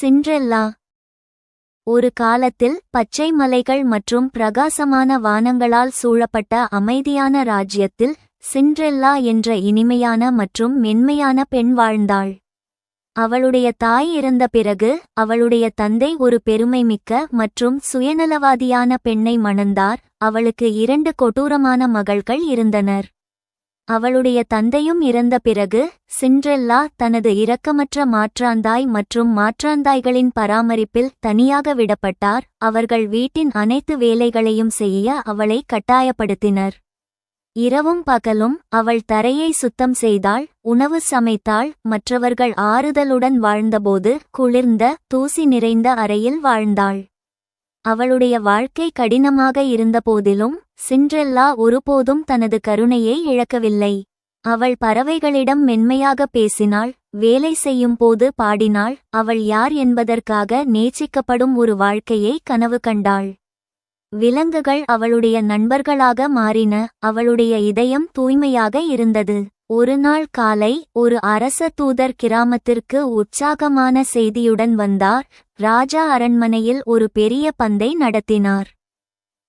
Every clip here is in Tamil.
சிண்ட்ரெல்லா ஒரு காலத்தில் பச்சை மலைகள் மற்றும் பிரகாசமான வானங்களால் சூழப்பட்ட அமைதியான ராஜ்யத்தில் சிண்ட்ரெல்லா என்ற இனிமையான மற்றும் மென்மையான பெண் வாழ்ந்தாள். அவளுடைய தாய் இறந்த பிறகு அவளுடைய தந்தை ஒரு பெருமைமிக்க மற்றும் சுயநலவாதியான பெண்ணை மணந்தார். அவளுக்கு இரண்டு கொடூரமான மகள்கள் இருந்தனர். அவளுடைய தந்தையும் இறந்த பிறகு சிண்ட்ரெல்லா தனது இரக்கமற்ற மாற்றாந்தாய் மற்றும் மாற்றாந்தாய்களின் பராமரிப்பில் தனியாக விடப்பட்டார். அவர்கள் வீட்டின் அனைத்து வேலைகளையும் செய்ய அவளை கட்டாயப்படுத்தினர். இரவும் பகலும் அவள் தரையை சுத்தம் செய்தாள் உணவு சமைத்தாள் மற்றவர்கள் ஆறுதலுடன் வாழ்ந்தபோது குளிர்ந்த தூசி நிறைந்த அறையில் வாழ்ந்தாள். அவளுடைய வாழ்க்கை கடினமாக இருந்தபோதிலும் சிண்ட்ரெல்லா ஒருபோதும் தனது கருணையை இழக்கவில்லை. அவள் பறவைகளிடம் மென்மையாக பேசினாள் வேலை செய்யும் போது பாடினாள் அவள் யார் என்பதற்காக நேசிக்கப்படும் ஒரு வாழ்க்கையை கனவு கண்டாள். விலங்குகள் அவளுடைய நண்பர்களாக மாறின அவளுடைய இதயம் தூய்மையாக இருந்தது. ஒருநாள் காலை ஒரு அரச தூதர் கிராமத்திற்கு உற்சாகமான செய்தியுடன் வந்தார். ராஜா அரண்மனையில் ஒரு பெரிய பந்தை நடத்தினார்.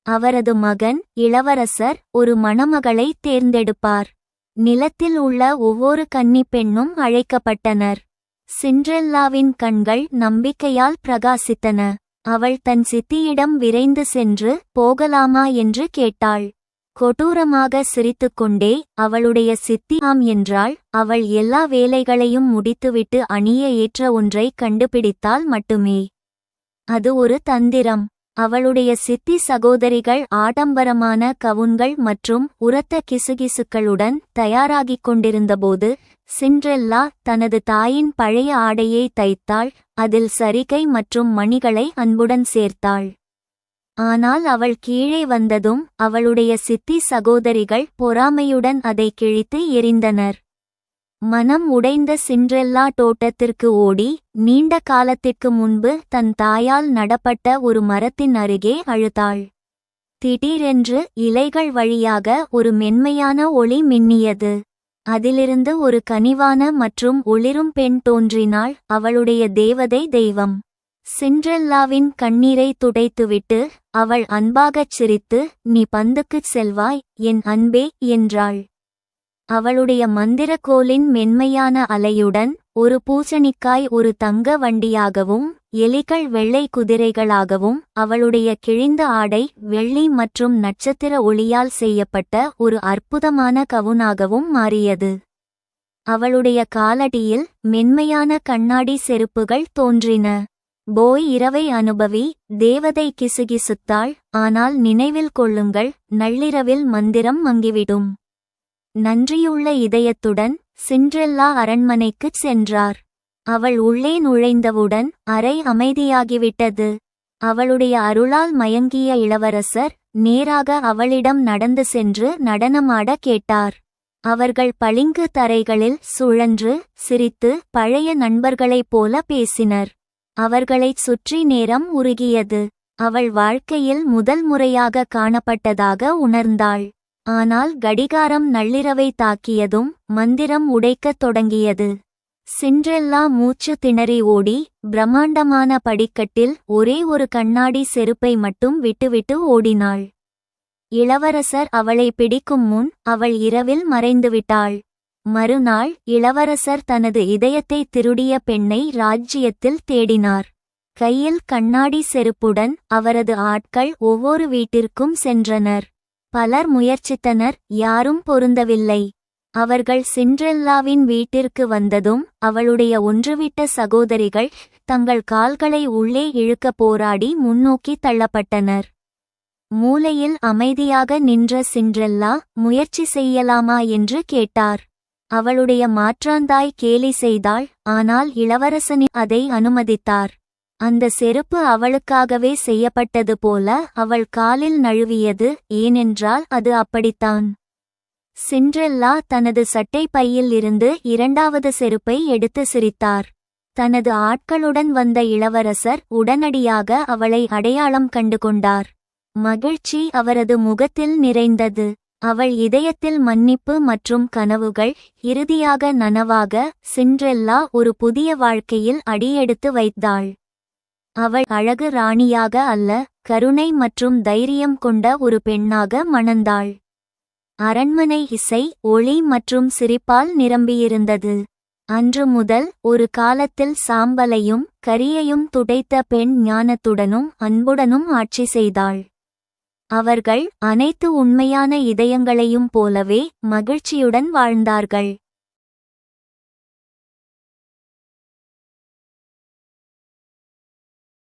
அவரது மகன் இளவரசர் ஒரு மணமகளை தேர்ந்தெடுப்பார். நிலத்தில் உள்ள ஒவ்வொரு கன்னிப் பெண்ணும் அழைக்கப்பட்டனர். சிண்ட்ரெல்லாவின் கண்கள் நம்பிக்கையால் பிரகாசித்தன. அவள் தன் சித்தியிடம் விரைந்து சென்று போகலாமா? என்று கேட்டாள். கொடூரமாக சிரித்துக்கொண்டே அவளுடைய சித்தி ஆம் என்றாள். அவள் எல்லா வேலைகளையும் முடித்துவிட்டு அணிய ஏற்ற ஒன்றை கண்டுபிடித்தால் மட்டுமே. அது ஒரு தந்திரம். அவளுடைய சித்தி சகோதரிகள் ஆடம்பரமான கவுன்கள் மற்றும் உரத்த கிசுகிசுக்களுடன் தயாராகிக் கொண்டிருந்தபோது சிண்ட்ரெல்லா தனது தாயின் பழைய ஆடையை தைத்தாள். அதில் சரிகை மற்றும் மணிகளை அன்புடன் சேர்த்தாள். ஆனால் அவள் கீழே வந்ததும் அவளுடைய சித்தி சகோதரிகள் பொறாமையுடன் அதை கிழித்து எறிந்தனர் மனம் உடைந்த சிண்ட்ரெல்லா தோட்டத்திற்கு ஓடி நீண்ட காலத்திற்கு முன்பு தன் தாயால் நடப்பட்ட ஒரு மரத்தின் அருகே அழுதாள். திடீரென்று இலைகள் வழியாக ஒரு மென்மையான ஒளி மின்னியது. அதிலிருந்து ஒரு கனிவான மற்றும் ஒளிரும் பெண் தோன்றினாள் அவளுடைய தேவதை தெய்வம். சிண்ட்ரெல்லாவின் கண்ணீரை துடைத்துவிட்டு அவள் அன்பாகச் சிரித்து நீ பந்துக்குச் செல்வாய் என் அன்பே என்றாள். அவளுடைய மந்திரக்கோலின் மென்மையான அலையுடன் ஒரு பூசணிக்காய் ஒரு தங்க வண்டியாகவும் எலிகள் வெள்ளை குதிரைகளாகவும் அவளுடைய கிழிந்த ஆடை வெள்ளி மற்றும் நட்சத்திர ஒளியால் செய்யப்பட்ட ஒரு அற்புதமான கவுனாகவும் மாறியது. அவளுடைய காலடியில் மென்மையான கண்ணாடி செருப்புகள் தோன்றின. போய் இரவை அனுபவி தேவதை கிசுகிசுத்தாள் ஆனால் நினைவில் கொள்ளுங்கள் நள்ளிரவில் மந்திரம் மங்கிவிடும். நன்றியுள்ள இதயத்துடன் சிண்ட்ரெல்லா அரண்மனைக்குச் சென்றார். அவள் உள்ளே நுழைந்தவுடன் அறை அமைதியாகிவிட்டது. அவளுடைய அருளால் மயங்கிய இளவரசர் நேராக அவளிடம் நடந்து சென்று நடனமாட கேட்டார். அவர்கள் பளிங்கு தரைகளில் சுழன்று சிரித்து பழைய நண்பர்களைப் போல பேசினர். அவர்களைச் சுற்றி நேரம் உருகியது. அவள் வாழ்க்கையில் முதல் முறையாக காணப்பட்டதாக உணர்ந்தாள். ஆனால் கடிகாரம் நள்ளிரவை தாக்கியதும் மந்திரம் உடைக்கத் தொடங்கியது. சிண்ட்ரெல்லா மூச்சு திணறி ஓடி பிரம்மாண்டமான படிக்கட்டில் ஒரே ஒரு கண்ணாடி செருப்பை மட்டும் விட்டுவிட்டு ஓடினாள். இளவரசர் அவளை பிடிக்கும் முன் அவள் இரவில் மறைந்துவிட்டாள். மறுநாள் இளவரசர் தனது இதயத்தை திருடிய பெண்ணை ராஜ்ஜியத்தில் தேடினார். கையில் கண்ணாடி செருப்புடன் அவரது ஆட்கள் ஒவ்வொரு வீட்டிற்கும் சென்றனர். பலர் முயற்சித்தனர் யாரும் பொருந்தவில்லை. அவர்கள் சிண்ட்ரெல்லாவின் வீட்டிற்கு வந்ததும் அவளுடைய ஒன்றுவிட்ட சகோதரிகள் தங்கள் கால்களை உள்ளே இழுக்க போராடி முன்னோக்கி தள்ளப்பட்டனர். மூலையில் அமைதியாக நின்ற சிண்ட்ரெல்லா முயற்சி செய்யலாமா? என்று கேட்டார். அவளுடைய மாற்றாந்தாய் கேலி செய்தாள் ஆனால் இளவரசனின் அதை அனுமதித்தார். அந்த செருப்பு அவளுக்காகவே செய்யப்பட்டது போல அவள் காலில் நழுவியது ஏனென்றால் அது அப்படித்தான். சிண்ட்ரெல்லா தனது சட்டை பையில் இருந்து இரண்டாவது செருப்பை எடுத்து சிரித்தார். தனது ஆட்களுடன் வந்த இளவரசர் உடனடியாக அவளை அடையாளம் கண்டு கொண்டார். மகிழ்ச்சி அவரது முகத்தில் நிறைந்தது. அவள் இதயத்தில் மன்னிப்பு மற்றும் கனவுகள் இறுதியாக நனவாக சிண்ட்ரெல்லா ஒரு புதிய வாழ்க்கையில் அடியெடுத்து வைத்தாள். அவள் அழகு ராணியாக அல்ல கருணை மற்றும் தைரியம் கொண்ட ஒரு பெண்ணாக மணந்தாள். அரண்மனை இசை ஒளி மற்றும் சிரிப்பால் நிரம்பியிருந்தது. அன்று முதல் ஒரு காலத்தில் சாம்பலையும் கரியையும் துடைத்த பெண் ஞானத்துடனும் அன்புடனும் ஆட்சி செய்தாள். அவர்கள் அனைத்து உண்மையான இதயங்களையும் போலவே மகிழ்ச்சியுடன் வாழ்ந்தார்கள்.